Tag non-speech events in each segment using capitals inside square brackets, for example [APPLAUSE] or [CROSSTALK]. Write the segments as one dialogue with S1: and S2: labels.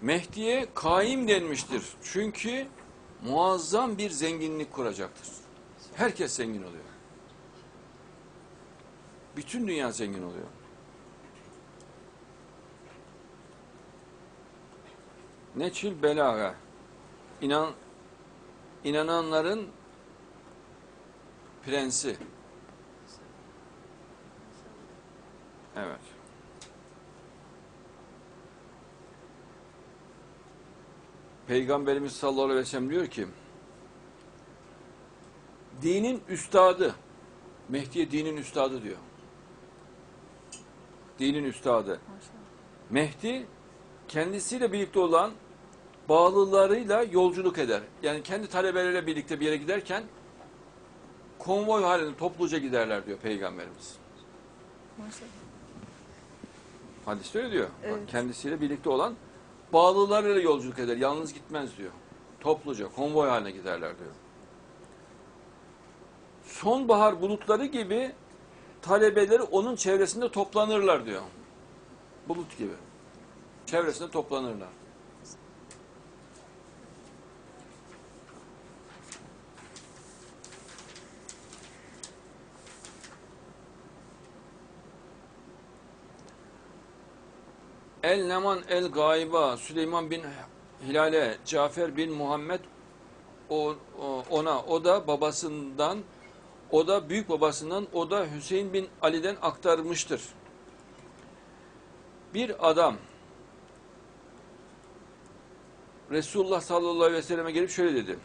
S1: Mehdi'ye kaim denmiştir. Çünkü muazzam bir zenginlik kuracaktır. Herkes zengin oluyor. Bütün dünya zengin oluyor. Neçil belaga. İnan, inananların prensi. Evet. Peygamberimiz sallallahu aleyhi ve sellem diyor ki dinin üstadı Mehdi'ye dinin üstadı diyor. Dinin üstadı. Mehdi kendisiyle birlikte olan bağlılarıyla yolculuk eder. Yani kendi talebeleriyle birlikte bir yere giderken konvoy halinde topluca giderler diyor Peygamberimiz.
S2: Maşallah.
S1: Hadiste öyle diyor. Bak,
S2: Evet.
S1: kendisiyle birlikte olan bağlılarıyla yolculuk eder. Yalnız gitmez diyor. Topluca, konvoy haline giderler diyor. Sonbahar bulutları gibi talebeleri onun çevresinde toplanırlar diyor. Bulut gibi. Çevresinde toplanırlar. El Neman El Gayba Süleyman bin Hilale Cafer bin Muhammed ona o da babasından o da büyük babasından o da Hüseyin bin Ali'den aktarmıştır. Bir adam Resulullah sallallahu aleyhi ve selleme gelip şöyle dedi.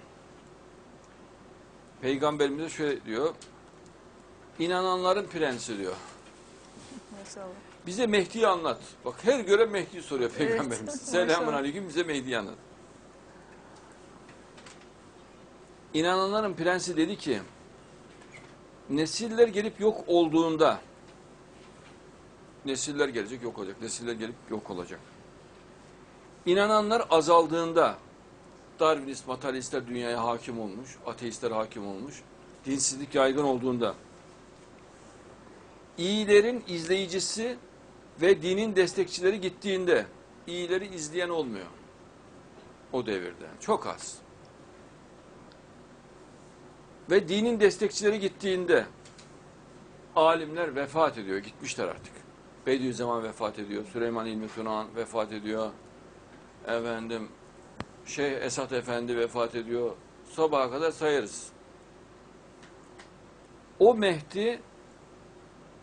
S1: Peygamberimize şöyle diyor. İnananların prensi diyor. Bize Mehdi'yi anlat. Bak her göre Mehdi soruyor
S2: Evet,
S1: Peygamberimiz. [LAUGHS]
S2: maşallah.
S1: Selamun aleyküm bize Mehdi'yi anlat. İnananların prensi dedi ki nesiller gelip yok olduğunda nesiller gelecek yok olacak. Nesiller gelip yok olacak. İnananlar azaldığında Darwinist, materyalistler dünyaya hakim olmuş, ateistler hakim olmuş, dinsizlik yaygın olduğunda iyilerin izleyicisi ve dinin destekçileri gittiğinde iyileri izleyen olmuyor. O devirde. Çok az. Ve dinin destekçileri gittiğinde alimler vefat ediyor. Gitmişler artık. Bediüzzaman vefat ediyor. Süleyman İlmi Tunan vefat ediyor. Efendim Şeyh Esat Efendi vefat ediyor. Sabaha kadar sayarız. O Mehdi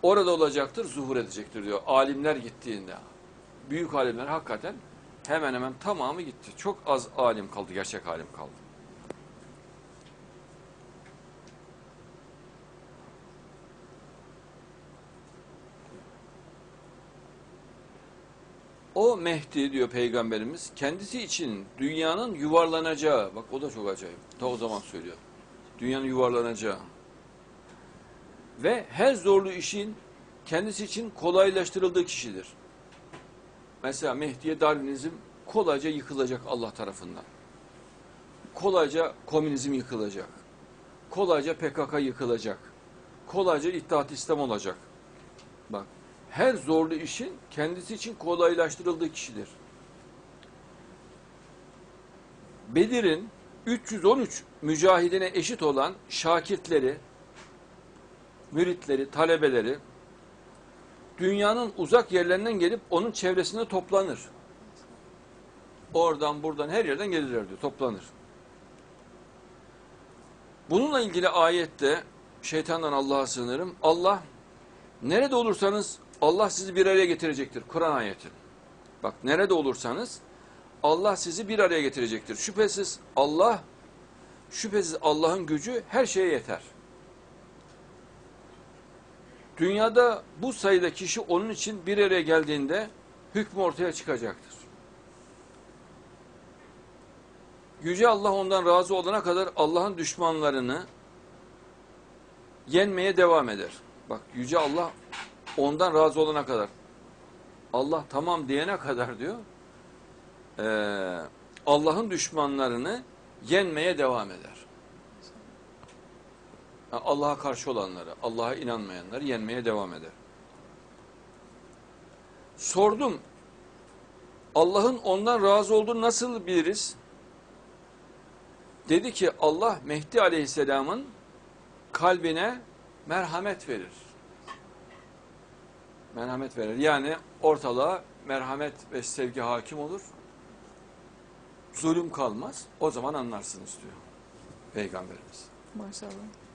S1: orada olacaktır, zuhur edecektir diyor. Alimler gittiğinde. Büyük alimler hakikaten hemen hemen tamamı gitti. Çok az alim kaldı, gerçek alim kaldı. O Mehdi diyor Peygamberimiz kendisi için dünyanın yuvarlanacağı, bak o da çok acayip. Ta o zaman söylüyor. Dünyanın yuvarlanacağı ve her zorlu işin kendisi için kolaylaştırıldığı kişidir. Mesela Mehdi'ye Darwinizm kolayca yıkılacak Allah tarafından. Kolayca komünizm yıkılacak. Kolayca PKK yıkılacak. Kolayca İttihat İslam olacak. Bak her zorlu işin kendisi için kolaylaştırıldığı kişidir. Bedir'in 313 mücahidine eşit olan şakirtleri, müritleri, talebeleri dünyanın uzak yerlerinden gelip onun çevresinde toplanır. Oradan buradan her yerden gelirler diyor, toplanır. Bununla ilgili ayette şeytandan Allah'a sığınırım. Allah nerede olursanız Allah sizi bir araya getirecektir. Kur'an ayeti. Bak nerede olursanız Allah sizi bir araya getirecektir. Şüphesiz Allah şüphesiz Allah'ın gücü her şeye yeter. Dünyada bu sayıda kişi onun için bir araya geldiğinde hükmü ortaya çıkacaktır. Yüce Allah ondan razı olana kadar Allah'ın düşmanlarını yenmeye devam eder. Bak Yüce Allah ondan razı olana kadar. Allah tamam diyene kadar diyor. Allah'ın düşmanlarını yenmeye devam eder. Ha, Allah'a karşı olanları, Allah'a inanmayanları yenmeye devam eder. Sordum. Allah'ın ondan razı olduğunu nasıl biliriz? Dedi ki Allah Mehdi Aleyhisselam'ın kalbine merhamet verir. Merhamet verir. Yani ortalığa merhamet ve sevgi hakim olur. Zulüm kalmaz. O zaman anlarsınız diyor Peygamberimiz.
S2: Maşallah.